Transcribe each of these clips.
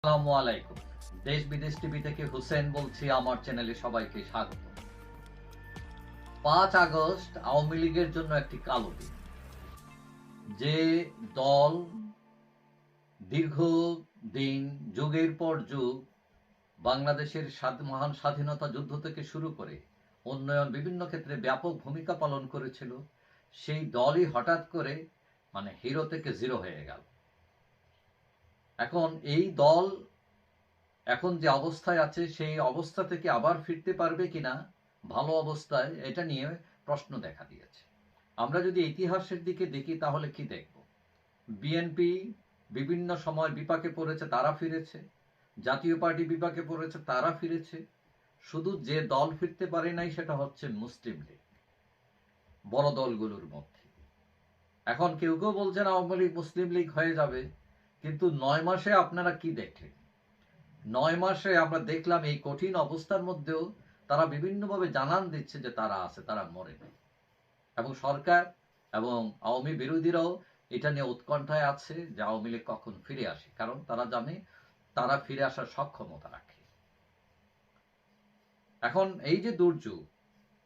আসসালামু আলাইকুম। দেশ বিদেশ টিভি থেকে বলছি, আমার চ্যানেলে সবাইকে স্বাগত। পাঁচ আগস্ট আওয়ামী লীগের জন্য একটি কালো দিন। যে দল দীর্ঘ দিন, যুগের পর যুগ, বাংলাদেশের মহান স্বাধীনতা যুদ্ধ থেকে শুরু করে উন্নয়ন বিভিন্ন ক্ষেত্রে ব্যাপক ভূমিকা পালন করেছিল, সেই দলই হঠাৎ করে মানে হিরো থেকে জিরো হয়ে গেল। এখন এই দল এখন যে অবস্থায় আছে, সেই অবস্থা থেকে আবার ফিরতে পারবে কিনা, ভালো অবস্থায় এটা নিয়ে প্রশ্ন দেখা দিয়েছে। আমরা যদি ইতিহাসের দিকে দেখি, তাহলে কি দেখব? বিএনপি বিভিন্ন সময় বিপাকে পড়েছে, তারা ফিরেছে। জাতীয় পার্টি বিপাকে পড়েছে, তারা ফিরেছে। শুধু যে দল ফিরতে পারে নাই, সেটা হচ্ছে মুসলিম লীগ, বড় দলগুলোর মধ্যে। এখন কেউ কেউ বলছেন, আওয়ামী লীগ মুসলিম লীগ হয়ে যাবে। কিন্তু নয় মাসে আপনারা কি দেখলেন? নয় মাসে আমরা দেখলাম এই কঠিন অবস্থার মধ্যেও তারা বিভিন্নভাবে জানান দিচ্ছে যে তারা আছে, তারা মরে নাই। এবং সরকার এবং আওয়ামী বিরোধীরাও এটা নিয়ে উৎকণ্ঠায় আছে যে আওয়ামী লীগ কখন ফিরে আসে। কারণ তারা জানে তারা ফিরে আসার সক্ষমতা রাখে। এখন এই যে দুর্যোগ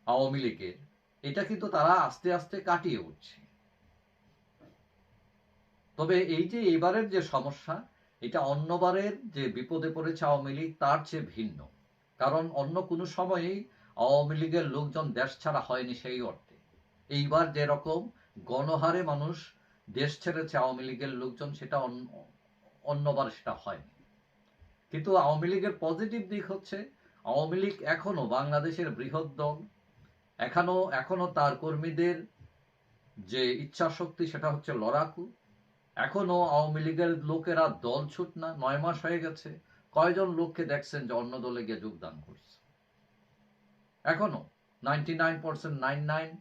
আওয়ামী লীগের, এটা কিন্তু তারা আস্তে আস্তে কাটিয়ে উঠছে। তবে এই যে এবারের যে সমস্যা, এটা অন্যবারের যে বিপদে পড়েছে আওয়ামী লীগ, তার চেয়ে ভিন্ন। কারণ অন্য কোনো সময়েই আওয়ামী লীগের লোকজন দেশ ছাড়া হয়নি সেই অর্থে। এইবার যেরকম গণহারে মানুষ দেশ ছেড়েছে আওয়ামী লীগের লোকজন, সেটা অন্য- অন্যবার সেটা হয়নি। কিন্তু আওয়ামী লীগের পজিটিভ দিক হচ্ছে, আওয়ামী লীগ এখনও বাংলাদেশের বৃহৎ দল। এখনও এখনও তার কর্মীদের যে ইচ্ছা শক্তি সেটা হচ্ছে লড়াকু। এখনও আওয়ামী লীগের লোকেরা দল ছুট না, নয় মাস হয়ে গেছে। কয়জন লোককে দেখছেন যে অন্য দলে গিয়ে যোগদান করছে? এখনও ninety nine percent nine nine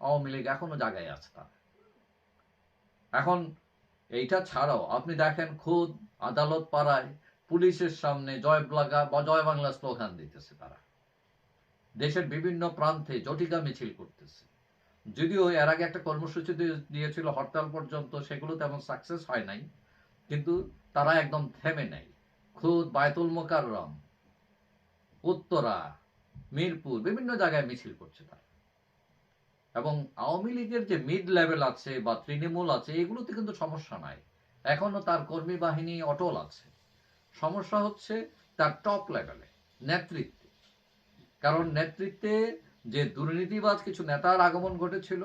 Awami League এখনও জায়গায় আছে তার। এখন এইটা ছাড়াও আপনি দেখেন খুদ আদালত পাড়ায় পুলিশের সামনে জয় ব্লাগা বা জয় বাংলা স্লোগান দিতেছে তারা। দেশের বিভিন্ন প্রান্তে জটিকা মিছিল করতেছে। যদিও এর আগে একটা কর্মসূচি দিয়েছিল, হরতাল পর্যন্ত সেগুলো তেমন সাকসেস হয় নাই, কিন্তু তারা একদম থেমে নেই। খুদ, বায়তুল মোকাররম, উত্তরা, মিরপুর, বিভিন্ন জায়গায় মিছিল করছে তারা। এবং আওয়ামী লীগের যে মিড লেভেল আছে বা তৃণমূল আছে, এগুলোতে কিন্তু সমস্যা নাই। এখনও তার কর্মী বাহিনী অটল আছে। সমস্যা হচ্ছে তার টপ লেভেলে নেতৃত্বে। কারণ নেতৃত্বে যে দুর্নীতিবাজ কিছু নেতার আগমন ঘটেছিল,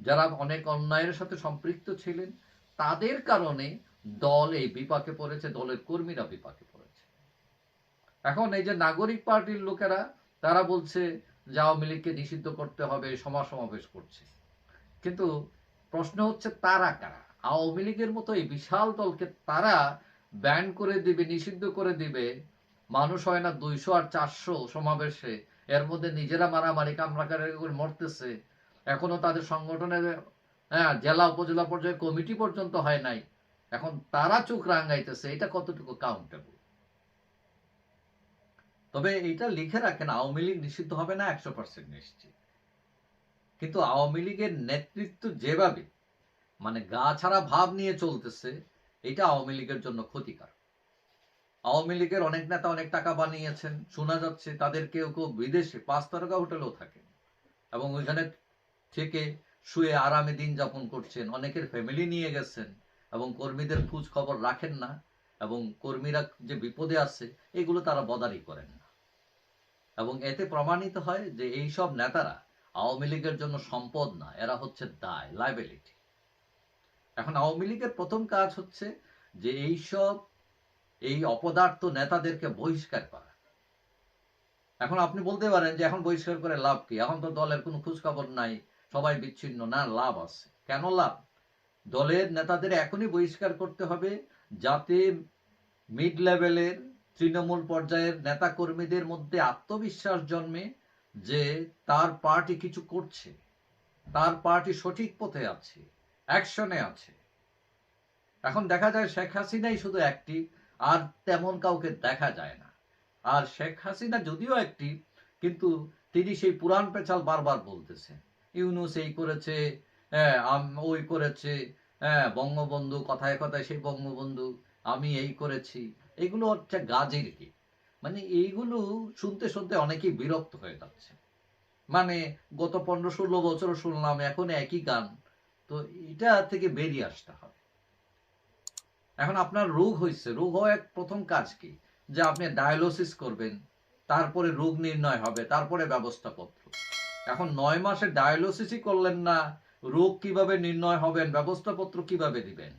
যারা অনেক অন্যায়ের সাথে সম্পৃক্ত ছিলেন, তাদের কারণে দল এই বিপাকে পড়েছে, দলের কর্মীরা বিপাকে পড়েছে। এখন এই যে নাগরিক পার্টির লোকেরা, তারা বলছে যে আওয়ামী লীগকে নিষিদ্ধ করতে হবে সভা সমাবেশ করছে। কিন্তু প্রশ্ন হচ্ছে তারা কারা? আওয়ামী লীগের মতো এই বিশাল দলকে তারা ব্যান করে দিবে, নিষিদ্ধ করে দিবে, মানুষ হয় না দুইশো আর চারশো সমাবেশে এর মধ্যে নিজেরা মারামারি কামড়াকারি করে মরতেছে। এখনও তাদের সংগঠনের হ্যাঁ জেলা, উপজেলা পর্যায়ে কমিটি পর্যন্ত হয় নাই। এখন তারা চোখ রাঙ্গাইতেছে এটা কতটুকু কাউন্টেবল তবে এটা লিখে রাখেন, আওয়ামী লীগ নিষিদ্ধ হবে না, একশো পার্সেন্ট নিশ্চিত। কিন্তু আওয়ামী লীগের নেতৃত্ব যেভাবে মানে গা ছাড়া ভাব নিয়ে চলতেছে, এটা আওয়ামী লীগের জন্য ক্ষতিকার আওয়ামী লীগের অনেক নেতা অনেক টাকা বানিয়েছেন, শোনা যাচ্ছে তাদের কেউ কেউ বিদেশে, পাঁচ তারকা হোটেলেও থাকেন এবং ওইখানে থেকে শুয়ে আরামে দিন যাপন করছেন, অনেকের ফ্যামিলি নিয়ে গেছেন, এবং কর্মীদের খোঁজ খবর রাখেন না, এবং কর্মীরা যে বিপদে আছে, এগুলো তারা বদারি করেন না। এবং এতে প্রমাণিত হয় যে এই সব নেতারা আওয়ামী লীগের জন্য সম্পদ না, এরা হচ্ছে দায় লাইবিলিটি এখন আওয়ামী লীগের প্রথম কাজ হচ্ছে যে এই সব এই অপদার্থ নেতাদেরকে বহিষ্কার করা। এখন আপনি বলতে পারেন যে এখন বহিষ্কার করে লাভ কি? এখন তো দলের কোনো খোঁজ খবর নাই, সবাই বিচ্ছিন্ন। না, লাভ আছে। কেন লাভ? দলের নেতাদের এখনই বহিষ্কার করতে হবে যাতে মিড লেভেলের তৃণমূল পর্যায়ের নেতা কর্মীদের মধ্যে আত্মবিশ্বাস জন্মে যে তার পার্টি কিছু করছে, তার পার্টি সঠিক পথে আছে, অ্যাকশনে আছে। এখন দেখা যায় শেখ হাসিনাই শুধু অ্যাক্টিভ আর তেমন কাউকে দেখা যায় না। আর শেখ হাসিনা যদিও একটি, কিন্তু তিনি সেই পুরান পেছাল বারবার বলতেছেন ইউনুস এই করেছে হ্যাঁ ওই করেছে হ্যাঁ বঙ্গবন্ধু কথায় কথায় সেই বঙ্গবন্ধু, আমি এই করেছি। এগুলো হচ্ছে গাজের গীত। মানে এইগুলো শুনতে শুনতে অনেকেই বিরক্ত হয়ে যাচ্ছে। মানে গত পনেরো ষোলো বছর শুনলাম, এখন একই গান। তো এটা থেকে বেরিয়ে আসতে হবে। এখন আপনার রোগ হয়েছে রোগ এক প্রথম কাজ কি? যে আপনি ডায়ালিসিস করবেন, তারপরে রোগ নির্ণয় হবে, তারপরে ব্যবস্থাপত্র। এখন নয় মাসে ডায়ালিসিসই করলেন না, রোগ কীভাবে নির্ণয় হবেন, ব্যবস্থাপত্র কীভাবে দিবেন?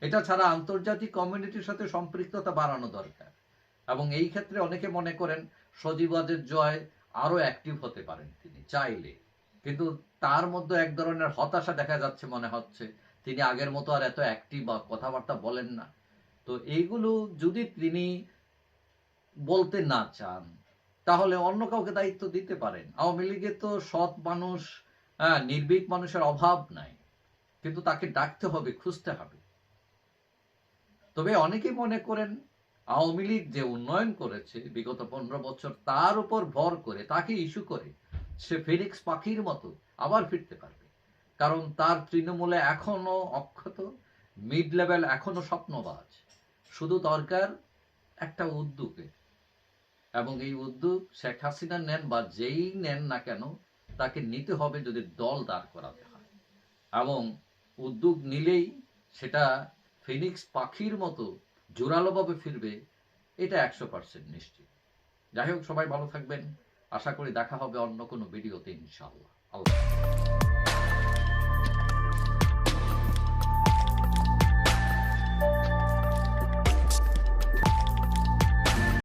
এটা ছাড়া আন্তর্জাতিক কমিউনিটির সাথে সম্পৃক্ততা বাড়ানো দরকার। এবং এই ক্ষেত্রে অনেকে মনে করেন, সজীবাদের জয় আরও অ্যাক্টিভ হতে পারেন তিনি, চাইলে। কিন্তু তার মধ্যে এক ধরনের হতাশা দেখা যাচ্ছে, মনে হচ্ছে তিনি আগের মতো আর এত অ্যাক্টিভ বা কথাবার্তা বলেন না। তো এইগুলো যদি তিনি বলতে না চান তাহলে অন্য কাউকে দায়িত্ব দিতে পারেন। আওয়ামী লীগে তো সৎ মানুষ হ্যাঁ, নির্ভীক মানুষের অভাব নাই। কিন্তু তাকে ডাকতে হবে খুঁজতে হবে। তবে অনেকেই মনে করেন আওয়ামী লীগ যে উন্নয়ন করেছে বিগত পনেরো বছর তার উপর ভর করে তাকে ইস্যু করে সে ফিনিক্স পাখির মতো আবার ফিরতে পারবে। কারণ তার তৃণমূলে এখনও অক্ষত মিড লেভেল এখনও স্বপ্নবাজ। শুধু দরকার একটা উদ্যোগের এবং এই উদ্যোগ শেখ হাসিনা নেন বা যেই নেন না কেন, তাকে নিতে হবে যদি দল দাঁড় করাতে হয়। এবং উদ্যোগ নিলেই সেটা ফিনিক্স পাখির মতো জোরালোভাবে ফিরবে, এটা একশো পার্সেন্ট নিশ্চিত। যাই হোক, সবাই ভালো থাকবেন। আশা করি দেখা হবে অন্য কোনো ভিডিওতে ইনশাআল্লাহ। আল্লাহ।